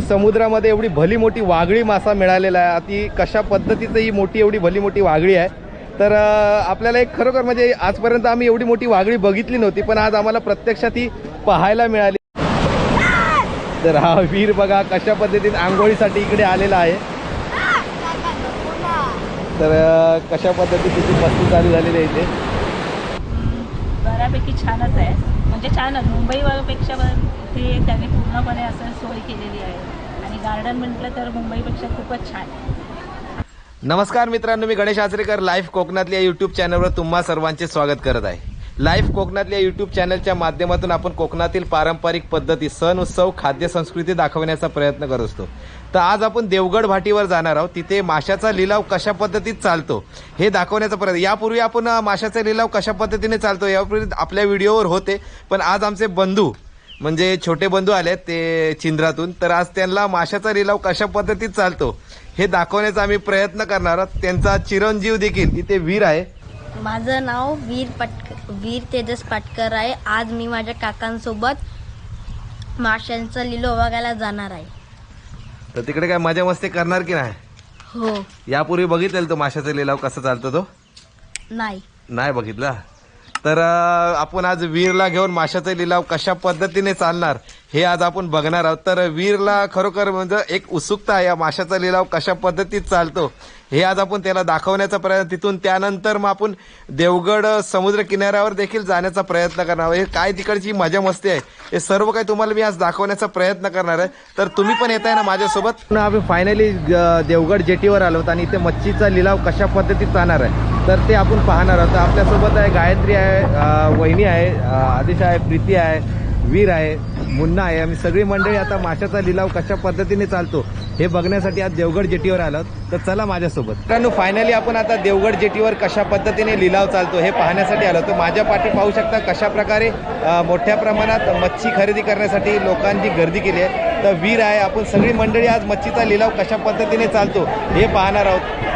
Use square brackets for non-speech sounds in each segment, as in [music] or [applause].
समुद्रामध्ये एवढी भली मोठी वागळी मासा मिळालेला आहे. ती कशा पद्धतीचं ही मोठी एवढी भली मोठी वागळी आहे. तर आपल्याला एक खरोखर म्हणजे आजपर्यंत आम्ही एवढी मोठी वागळी बघितली नव्हती पण आज आम्हाला प्रत्यक्षात ही पाहायला मिळाली. तर हा वीर बघा कशा पद्धतीने आंघोळीसाठी इकडे आलेला आहे. तर कशा पद्धतीची ती मस्ती चालू झालेली आहे इथे. बऱ्यापैकी छानच आहे. म्हणजे छानच मुंबईपेक्षा इथे त्यांनी पूर्णपणे असं सोय केलेली आहे. आणि गार्डन म्हटलं तर मुंबईपेक्षा खूपच छान आहे. नमस्कार मित्रांनो मी गणेश आचरेकर लाईव्ह कोकणातल्या युट्यूब चॅनलवर तुम्हा सर्वांचे स्वागत करत आहे. लाईव्ह कोकणातल्या युट्यूब चॅनलच्या माध्यमातून आपण कोकणातील पारंपरिक पद्धती सण उत्सव खाद्य संस्कृती दाखवण्याचा प्रयत्न करत असतो. तर आज आपण देवगड भाटीवर जाणार आहोत. तिथे माशाचा लिलाव कशा पद्धतीत चालतो हे दाखवण्याचा प्रयत्न यापूर्वी आपण माशाचा लिलाव कशा पद्धतीने चालतो यापूर्वी आपल्या व्हिडिओवर होते. पण आज आमचे बंधू म्हणजे छोटे बंधू आले ते चिंद्रातून. तर आज त्यांना माशाचा लिलाव कशा पद्धतीत चालतो हे दाखवण्याचा आम्ही प्रयत्न करणार आहोत. त्यांचा चिरंजीव देखील इथे वीर आहे. माझं नाव वीर पटक वीर तेजस पाटकर आहे. आज मी माझ्या काकांसोबत माशांचा लिलो बघायला जाणार आहे. तर तिकडे काय मजा मस्ती करणार की नाही? हो. यापूर्वी बघितलेलं तो माशाचा लिलाव कसा चालतो तो? नाही. नाही बघितला? तर अं, आपण आज वीरला घेऊन माशाचा लिलाव कशा पद्धतीने चालणार? हे आज आपण बघणार आहोत. तर वीरला खरोखर म्हणजे एक उत्सुकता आहे. या माशाचा लिलाव कशा पद्धतीत चालतो हे आज आपण त्याला दाखवण्याचा प्रयत्न तिथून त्यानंतर मग आपण देवगड समुद्र किनाऱ्यावर देखील जाण्याचा प्रयत्न करणार हे काय तिकडची मजा मस्ती आहे? हे सर्व काही तुम्हाला मी आज दाखवण्याचा प्रयत्न करणार आहे. तर तुम्ही पण येताय ना माझ्यासोबत? आम्ही फायनली देवगड जेटीवर आलो आहोत आणि इथे मच्छीचा लिलाव कशा पद्धतीत जाणार आहे. तर ते आपण पाहणार आहोत. आपल्यासोबत आहे गायत्री आहे वहिनी आहे आदिशा आदिश आहे प्रीती आहे वीर आहे मुन्ना आहे. आम्ही सगळी मंडळी आता माशाचा लिलाव कशा पद्धतीने चालतो हे बघण्यासाठी आज देवगड जेटीवर आलो तर चला माझ्यासोबत. मित्रांनो फायनली आपण आता देवगड जेटीवर कशा पद्धतीने लिलाव चालतो हे पाहण्यासाठी आलो तर माझ्या पाठी पाहू शकता कशा प्रकारे मोठ्या प्रमाणात मच्छी खरेदी करण्यासाठी लोकांची गर्दी केली आहे. तर वीर आहे आपण सगळी मंडळी आज मच्छीचा लिलाव कशा पद्धतीने चालतो हे पाहणार आहोत.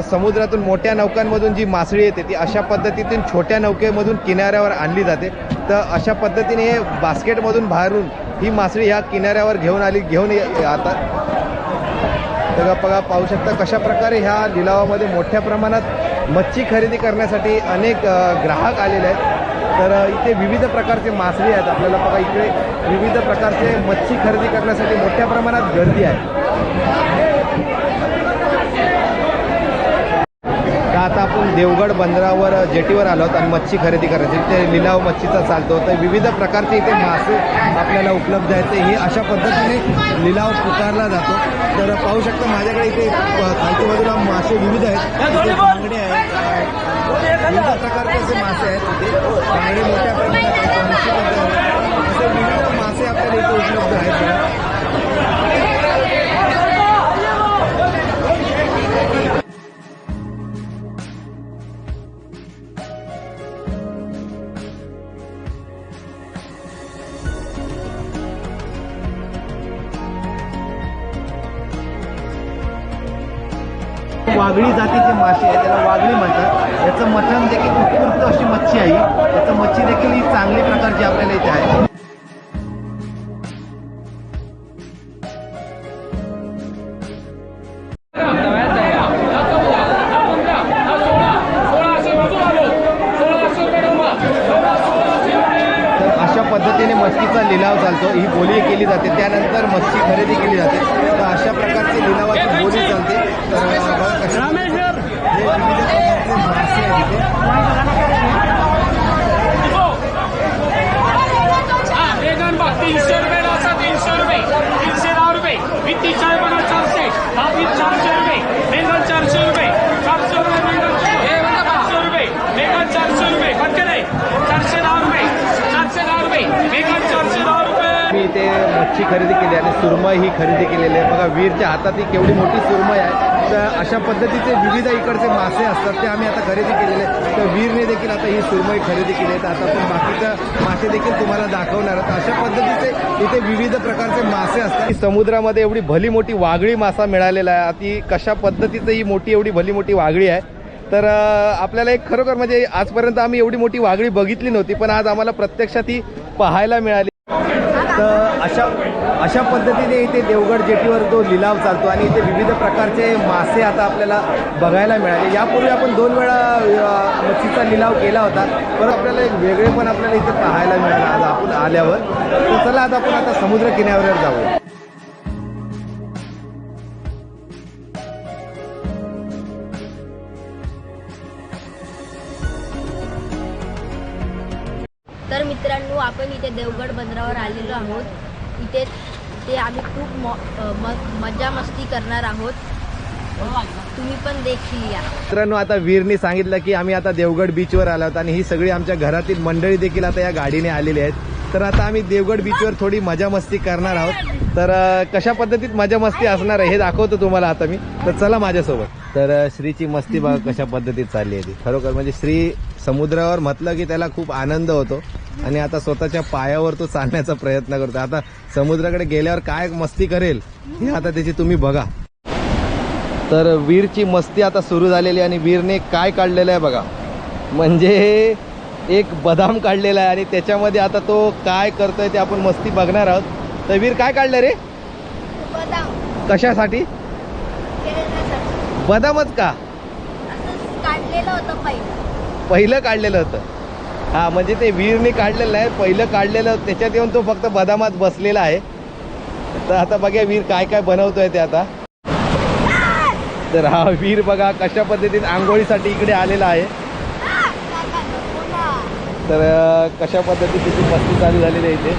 समुद्रातून मोठ्या नौकांमधून जी मासळी येते ती अशा पद्धतीतून छोट्या नौकेमधून किनाऱ्यावर आणली जाते. तर अशा पद्धतीने हे बास्केटमधून बाहेरून ही मासळी ह्या किनाऱ्यावर घेऊन आली घेऊन ये- आता. तर बघा पाहू शकता कशा प्रकारे ह्या लिलावामध्ये मोठ्या प्रमाणात मच्छी खरेदी करण्यासाठी अनेक ग्राहक आलेले आहेत. तर इथे विविध प्रकारचे मासळी आहेत. आपल्याला बघा इकडे विविध प्रकारचे मच्छी खरेदी करण्यासाठी मोठ्या प्रमाणात गर्दी आहे. आता आपण देवगड बंदरावर जेटीवर आलो आहोत आणि मच्छी खरेदी करायची. ते लिलाव मच्छीचा चालतो. तर विविध प्रकारचे इथे मासे आपल्याला उपलब्ध आहेत. ते हे अशा पद्धतीने लिलाव पुकारला जातो. तर पाहू शकता माझ्याकडे इथे खालच्या बाजूला मासे विविध आहेत. इथे बांगडे आहेत. विविध प्रकारचे असे मासे आहेत इथे. बांगडे मोठ्या प्रमाणात आहेत. असे विविध मासे आपल्याला इथे उपलब्ध आहेत. वागळी जातीचे मासे आहे त्याला वागळी म्हणतात. याचं मटण देखील उत्कृष्ट अशी मच्छी आहे याचं मच्छी देखील ही चांगली प्रकारची आपल्याला इथे आहे. सुरमई ही खरेदी केलेली आहे. बघा वीरच्या हातात ही केवढी मोठी सुरमई आहे. तर अशा पद्धतीचे विविध इकडचे मासे असतात ते आम्ही आता खरेदी केलेले आहे तर वीरने देखील आता ही सुरमई खरेदी केली आहे. तर आता आपण बाकीचं मासे देखील तुम्हाला दाखवणार आहोत. अशा पद्धतीचे इथे विविध प्रकारचे मासे असतात. समुद्रामध्ये एवढी भली मोठी वागळी मासा मिळालेला आहे. ती कशा पद्धतीचं ही मोठी एवढी भली मोठी वागळी आहे. तर आपल्याला एक खरोखर म्हणजे आजपर्यंत आम्ही एवढी मोठी वाघळी बघितली नव्हती पण आज आम्हाला प्रत्यक्षात ही पाहायला मिळाली. तर अशा अशा पद्धतीने इथे देवगड जेटीवर तो लिलाव चालतो आणि इथे विविध प्रकारचे मासे आता आपल्याला बघायला मिळाले. यापूर्वी आपण दोन वेळा मच्छीचा लिलाव केला होता. पण आपल्याला एक वेगळे पण आपल्याला इथे पाहायला मिळालं आज आपण आल्यावर. तर चला आज आपण आता समुद्र किनाऱ्यावर जाऊया तर मित्रांनो आपण इथे देवगड बंदरावर आलेलो आहोत. इथे ते आम्ही खूप म- मजा मस्ती करणार आहोत. तुम्ही पण देखील या. मित्रांनो आता वीरनी सांगितलं की आम्ही आता देवगड बीचवर आलो आहोत आणि ही सगळी आमच्या घरातील मंडळी देखील आता या गाडीने आलेली आहेत. तर आता आम्ही देवगड बीचवर थोडी मजा मस्ती करणार आहोत. तर कशा पद्धतीत मजा मस्ती असणार आहे हे दाखवतो तुम्हाला आता मी. तर चला माझ्यासोबत. तर श्रीची मस्ती बघा कशा पद्धतीत चालली आहे ती. खरोखर म्हणजे श्री समुद्रावर म्हटलं की त्याला खूप आनंद होतो. आणि आता स्वतःच्या पायावर तो चालण्याचा प्रयत्न करतो आता समुद्राकडे गेल्यावर काय मस्ती करेल हे आता त्याची तुम्ही बघा. तर वीरची मस्ती आता सुरू झालेली आणि वीरने काय काढलेलं आहे बघा. म्हणजे एक बदाम काढलेला आहे आणि त्याच्यामध्ये आता तो काय करतोय ते आपण मस्ती बघणार आहोत. तर वीर काय काढलं रे? बदाम. कशासाठी? बदामच का? काढलेलं होतं पहिलं काढलेलं होतं. हां म्हणजे ते वीरने काढलेलं आहे पहिलं काढलेलं त्याच्यात येऊन तो फक्त बदामात बसलेला आहे. तर आता बघा वीर काय काय बनवतोय ते आता. तर हा वीर बघा कशा पद्धतीने आंघोळीसाठी इकडे आलेला आहे. तर कशा पद्धतीची ती मस्ती चालू झालेली आहे इथे.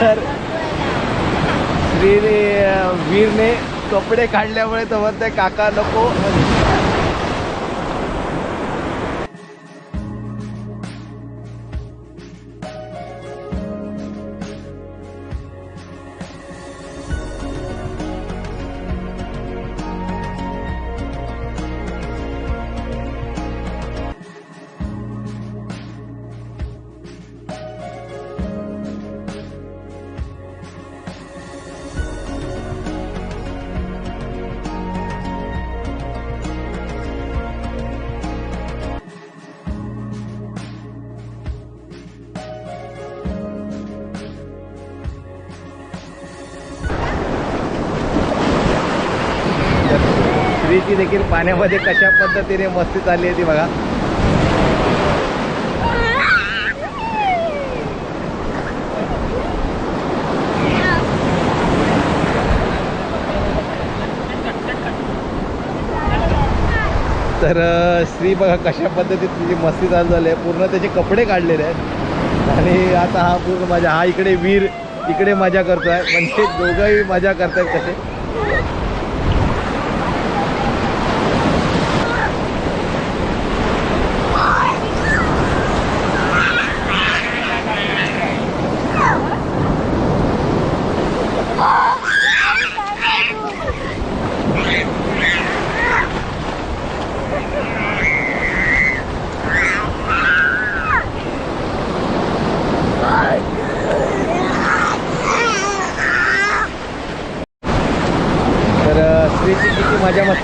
तर श्रीने वीरने कपडे काढल्यामुळे तो म्हणते काका नको. देखील पाण्यामध्ये कशा पद्धतीने मस्ती चालली आहे ती बघा. तर स्त्री श्री बघा कशा पद्धतीत तिची मस्ती चालू झाली आहे. पूर्ण त्याचे कपडे काढलेले आहेत. आणि आता हा पूर्ण माझ्या हा इकडे वीर इकडे मजा करतोय. म्हणजे दोघंही मजा करतायत कसे.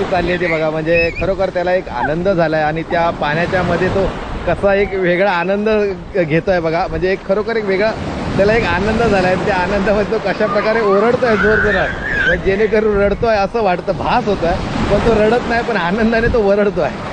किती चालली आहे बघा. म्हणजे खरोखर त्याला एक आनंद झाला आहे आणि त्या पाण्याच्या मध्ये तो कसा एक वेगळा आनंद घेतोय बघा. म्हणजे एक खरोखर एक वेगळा त्याला एक आनंद झाला आहे त्या आनंदामध्ये तो कशा प्रकारे ओरडतोय जोर जोरात. जेणेकरून जेणेकरून रडतोय असं वाटतं भास होतोय पण तो रडत नाही पण आनंदाने तो वरडतो आहे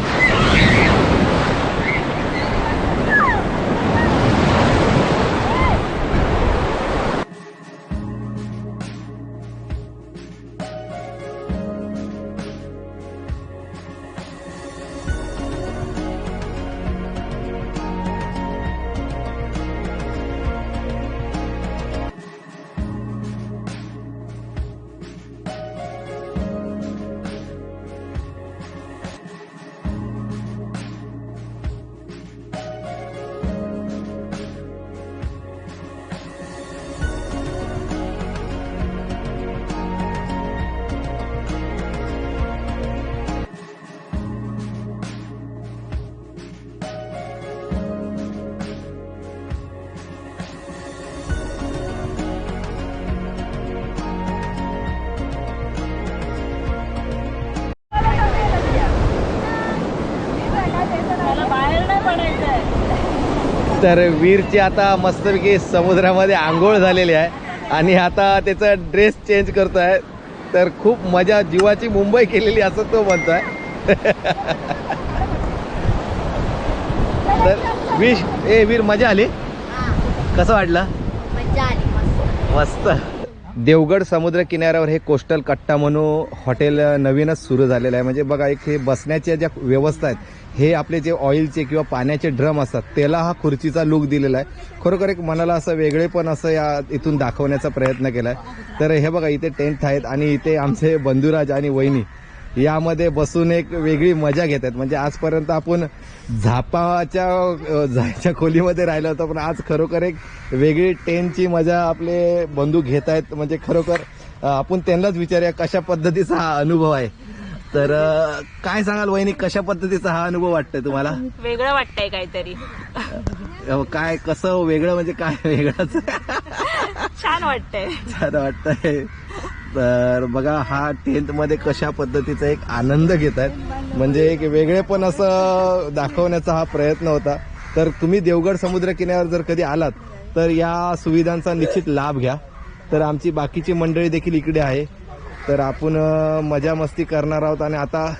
तर वीरची आता मस्तपैकी समुद्रामध्ये आंघोळ झालेली आहे. आणि आता त्याचा ड्रेस चेंज करतोय. तर खूप मजा जीवाची मुंबई केलेली असं तो म्हणतोय. तर विश ए वीर मजा आली? कसं वाटलं? मजा आली मस्त. मस्त. देवगड समुद्र किनाऱ्यावर हे कोस्टल कट्टा म्हणून हॉटेल नवीनच सुरू झालेलं आहे. म्हणजे बघा एक हे बसण्याच्या ज्या व्यवस्था आहेत हे आपले जे ऑइलचे किंवा पाण्याचे ड्रम असतात त्याला हा खुर्चीचा लुक दिलेला आहे. खरोखर एक मनाला असं वेगळे पण असं या इथून दाखवण्याचा प्रयत्न केला आहे तर हे बघा इथे टेंट आहेत आणि इथे आमचे बंधुराज आणि वहिनी यामध्ये बसून एक वेगळी मजा घेत आहेत. म्हणजे आजपर्यंत आपण झापाच्या जायच्या खोलीमध्ये राहिलो होतो पण आज खरोखर एक वेगळी टेनची मजा आपले बंधू घेत आहेत. म्हणजे खरोखर आपण त्यांनाच विचारूया कशा पद्धतीचा हा अनुभव आहे. तर काय सांगाल वहिनी कशा पद्धतीचा हा अनुभव वाटतोय तुम्हाला? वेगळं वाटतंय काहीतरी. काय कसं वेगळं म्हणजे काय वेगळंच? [laughs] छान वाटतंय. छान वाटतंय. तर बघा हा टेंटमध्ये कशा पद्धतीचा एक आनंद घेत आहेत. म्हणजे एक वेगळेपण असं दाखवण्याचा हा प्रयत्न होता. तर तुम्ही देवगड समुद्र किनाऱ्यावर जर कधी आलात तर या सुविधांचा निश्चित लाभ घ्या. तर आमची बाकीची मंडळी देखील इकडे आहे. तर आपण मजा मस्ती करणार आहोत आणि आता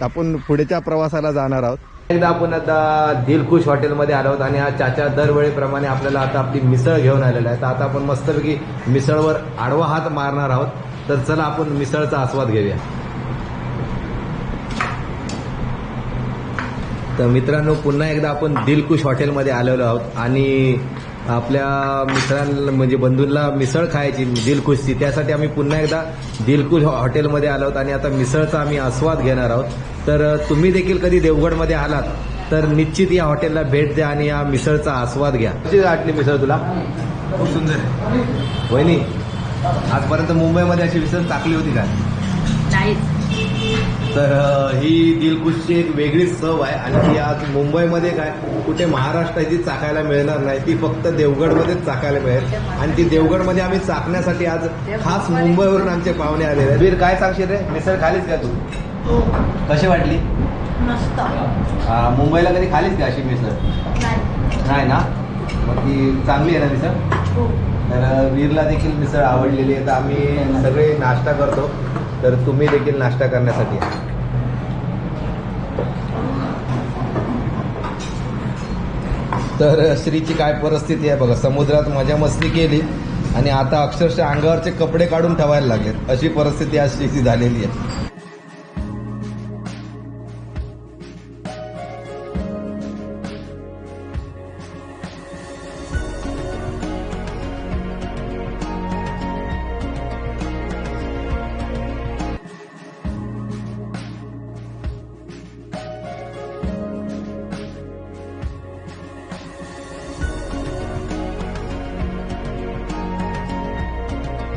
आपण पुढच्या प्रवासाला जाणार आहोत. एकदा आपण आता दिलखुश हॉटेलमध्ये आलो आहोत आणि हा चाचा दरवेळेप्रमाणे आपल्याला आता आपली मिसळ घेऊन आलेला आहे तर आता आपण मस्तपैकी मिसळवर आडवा हात मारणार आहोत. तर चला आपण मिसळचा आस्वाद घेऊया. तर मित्रांनो पुन्हा एकदा आपण दिलखुश हॉटेलमध्ये आलेलो आहोत आणि आपल्या मित्रांना म्हणजे बंधूंना मिसळ खायची दिलखुशची त्यासाठी आम्ही पुन्हा एकदा दिलखुश हॉटेलमध्ये आलो आहोत आणि आता मिसळचा आम्ही आस्वाद घेणार आहोत. तर तुम्ही देखील कधी देवगडमध्ये आलात तर निश्चित या हॉटेलला भेट द्या आणि या मिसळचा आस्वाद घ्या. कशी वाटली मिसळ तुला? खूप सुंदर वहिनी आजपर्यंत मुंबईमध्ये अशी मिसळ चाकली होती का? नाहीच. तर ही दिलखुशची एक वेगळीच चव आहे. आणि ती आज मुंबईमध्ये काय कुठे महाराष्ट्रात जी चाकायला मिळणार नाही ती फक्त देवगडमध्येच चाकायला मिळेल. आणि ती देवगडमध्ये आम्ही चाकण्यासाठी आज खास मुंबईवरून आमचे पाहुणे आलेले आहेत. वीर काय सांगशील रे? मिसळ खालीच का तू. कशी वाटली? मुंबईला कधी खालीच का अशी मिसळ? नाही. ना? मग ती चांगली आहे ना मिसळ? तर अ, वीरला देखील मिसळ आवडलेली आहे. तर आम्ही सगळे नाश्ता करतो. तर तुम्ही देखील नाश्ता करण्यासाठी तर श्रीची काय परिस्थिती आहे बघा समुद्रात मजा मस्ती केली आणि आता अक्षरशः अंगावरचे कपडे काढून ठेवायला लागलेत. अशी परिस्थिती आज श्रीची झालेली आहे.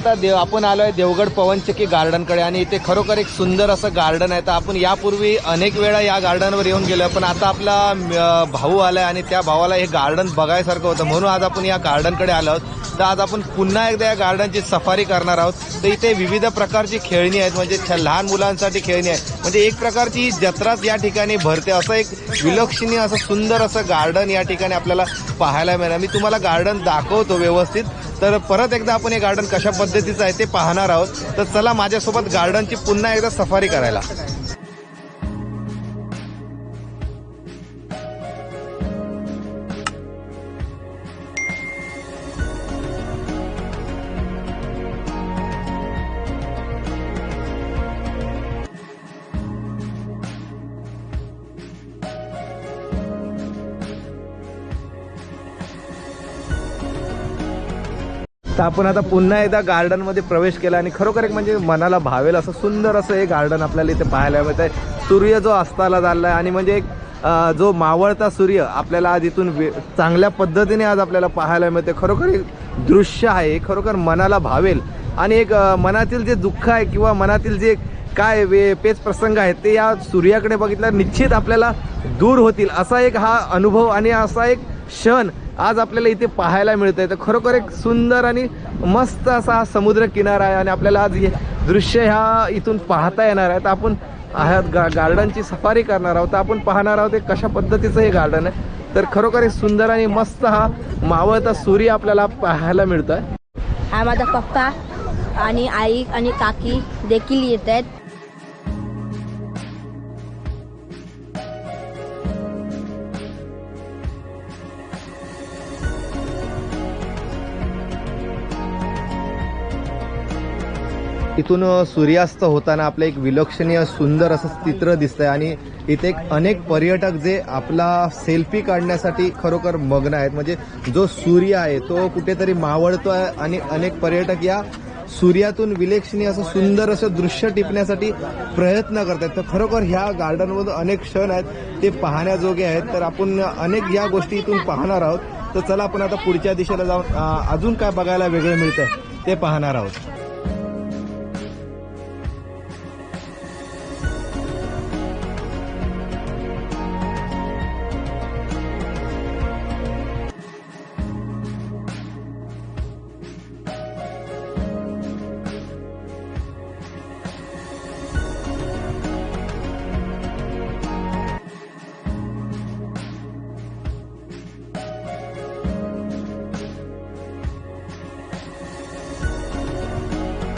आता देव आपण आलोय देवगड पवनचक्की गार्डनकडे आणि इथे खरोखर एक सुंदर असं गार्डन आहे. तर आपण यापूर्वी अनेक वेळा या गार्डनवर येऊन गेलो पण आता आपला भाऊ भाऊ आलाय आणि त्या भावाला हे गार्डन बघायसारखं होतं. म्हणून आज आपण या गार्डनकडे आलो आहोत. तर आज आपण पुन्हा एकदा या गार्डनची सफारी करणार आहोत. तर इथे विविध प्रकारची खेळणी आहेत म्हणजे छ- लहान मुलांसाठी खेळणी आहे म्हणजे एक प्रकारची जत्राच या ठिकाणी भरते. असं एक विलक्षणीय असं सुंदर असं गार्डन या ठिकाणी आपल्याला पाहायला मिळणार. मी तुम्हाला गार्डन दाखवतो व्यवस्थित. तर परत एकदा आपण हे गार्डन कशा पद्धतीचं आहे ते पाहणार आहोत. तर चला माझ्यासोबत गार्डनची पुन्हा एकदा सफारी करायला. आपण आता पुन्हा एकदा गार्डनमध्ये प्रवेश केला आणि खरोखर एक म्हणजे मनाला भावेल असं सुंदर असं हे गार्डन आपल्याला इथे पाहायला मिळत आहे सूर्य जो अस्ताला चाललाय आणि म्हणजे एक जो मावळता सूर्य आपल्याला आज इथून वे- चांगल्या पद्धतीने आज आपल्याला पाहायला मिळते खरोखर एक दृश्य आहे हे खरोखर मनाला भावेल. आणि एक मनातील जे दुःख आहे किंवा मनातील जे काय वे पेच प्रसंग आहेत ते या सूर्याकडे बघितल्यावर निश्चित आपल्याला दूर होतील. असा एक हा अनुभव आणि असा एक क्षण आज आपल्याला इथे पाहायला मिळतंय. तर खरोखर एक सुंदर आणि मस्त असा हा समुद्र किनारा आहे आणि आपल्याला आज हे दृश्य ह्या इथून पाहता येणार आहे. तर आपण आहात गा गार्डनची सफारी करणार आहोत. तर आपण पाहणार आहोत हे कशा पद्धतीचं हे गार्डन आहे. तर खरोखर एक सुंदर आणि मस्त हा मावळता सूर्य आपल्याला पाहायला मिळतोय. हा माझा पप्पा आणि आई आणि काकी देखील येत आहेत. इथून सूर्यास्त होताना आपलं एक विलक्षणीय सुंदर असं चित्र दिसतंय आणि इथे एक अनेक पर्यटक जे आपला सेल्फी काढण्यासाठी खरोखर मग्न आहेत. म्हणजे जो सूर्य आहे तो कुठेतरी मावळतोय आणि अनेक पर्यटक या सूर्यातून विलक्षणीय असं सुंदर असं दृश्य टिपण्यासाठी प्रयत्न करतात तर खरोखर ह्या गार्डनमधून अनेक क्षण आहेत ते पाहण्याजोगे आहेत. तर आपण अनेक या गोष्टी इथून पाहणार आहोत. तर चला आपण आता पुढच्या दिशेला जाऊन अजून काय बघायला वेगळं मिळतंय ते पाहणार आहोत.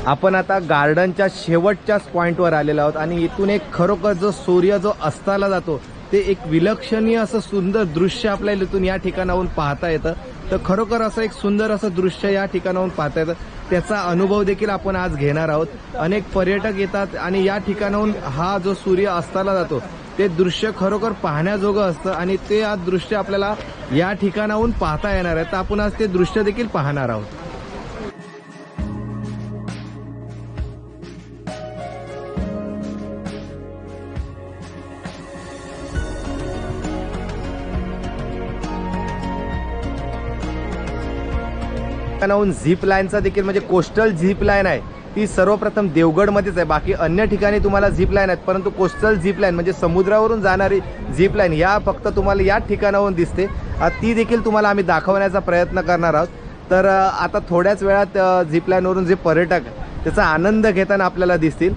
आपण आता गार्डनच्या शेवटच्याच पॉईंटवर आलेलो आहोत आणि इथून एक खरोखर जो सूर्य जो अस्ताला जातो ते एक विलक्षणीय असं सुंदर दृश्य आपल्याला इथून या ठिकाणाहून पाहता येतं. तर खरोखर असं एक सुंदर असं दृश्य या ठिकाणाहून पाहता येतं. त्याचा अनुभव देखील आपण आज घेणार आहोत. अनेक पर्यटक येतात आणि या ठिकाणाहून हा जो सूर्य अस्ताला जातो ते दृश्य खरोखर पाहण्याजोगं असतं आणि ते आज दृश्य आपल्याला या ठिकाणाहून पाहता येणार आहे. तर आपण आज ते दृश्य देखील पाहणार आहोत. ठिकाणाहून झीप लाईनचा देखील म्हणजे कोस्टल झीप लाईन आहे. ती सर्वप्रथम देवगडमध्येच आहे. बाकी अन्य ठिकाणी तुम्हाला झिप लाईन आहेत. परंतु कोस्टल झीप लाईन म्हणजे समुद्रावरून जाणारी झिप लाईन या फक्त तुम्हाला या ठिकाणाहून दिसते. ती देखील तुम्हाला आम्ही दाखवण्याचा प्रयत्न करणार आहोत. तर आता थोड्याच वेळात झीप लाईनवरून जे पर्यटक त्याचा आनंद घेताना आपल्याला दिसतील.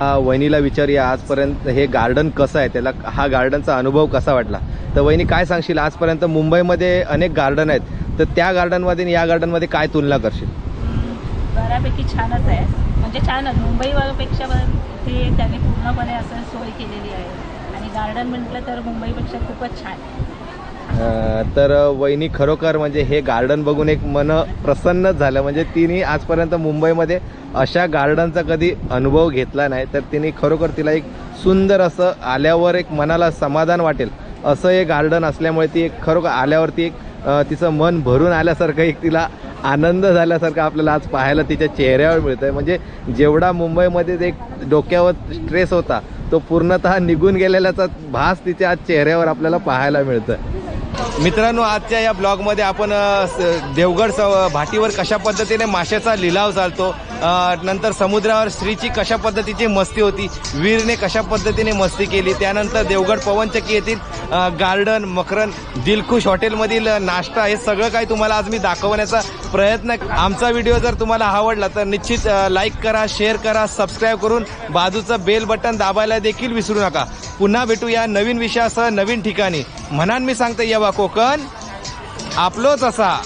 वहिनीला विचारूया आजपर्यंत हे गार्डन कसं आहे? त्याला हा गार्डनचा अनुभव कसा वाटला? तर वहिनी काय सांगशील? आजपर्यंत मुंबईमध्ये अनेक गार्डन आहेत. तर त्या गार्डनमध्ये या गार्डनमध्ये काय तुलना करशील? बऱ्यापैकी छानच आहे. म्हणजे छानच मुंबईपेक्षा ते त्यांनी पूर्णपणे असं सोय केलेली आहे. आणि गार्डन म्हटलं तर मुंबईपेक्षा खूपच छान तर वहिनी खरोखर म्हणजे हे गार्डन बघून एक मन प्रसन्नच झालं. म्हणजे तिने आजपर्यंत मुंबईमध्ये अशा गार्डनचा कधी अनुभव घेतला नाही. तर तिने खरोखर तिला एक सुंदर असं आल्यावर एक मनाला समाधान वाटेल असं हे गार्डन असल्यामुळे ती एक खरोखर आल्यावरती एक तिचं मन भरून आल्यासारखं एक तिला आनंद झाल्यासारखं आपल्याला आज पाहायला तिच्या चेहऱ्यावर मिळतंय. म्हणजे जेवढा मुंबईमध्ये एक डोक्यावर स्ट्रेस होता तो पूर्णतः निघून गेलेल्याचा भास तिच्या आज चेहऱ्यावर आपल्याला पाहायला मिळतं मित्रांनो आजच्या या ब्लॉगमध्ये आपण स- देवगड स- भाटीवर कशा पद्धतीने माशाचा लिलाव चालतो नंतर समुद्रावर स्त्रीची कशा पद्धतीची मस्ती होती वीरने कशा पद्धतीने मस्ती केली त्यानंतर देवगड पवनचक्की येथील गार्डन मकरन दिलखुश हॉटेलमधील नाश्ता हे सगळं काही तुम्हाला आज मी दाखवण्याचा प्रयत्न आमचा व्हिडिओ जर तुम्हाला आवडला तर निश्चित लाईक करा शेअर करा सबस्क्राईब करून बाजूचं बेल बटन दाबायला देखील विसरू नका. पुन्हा भेटूया नवीन विषयासह नवीन ठिकाणी. म्हणान मी सांगते येवा कोकण आपलोच असा.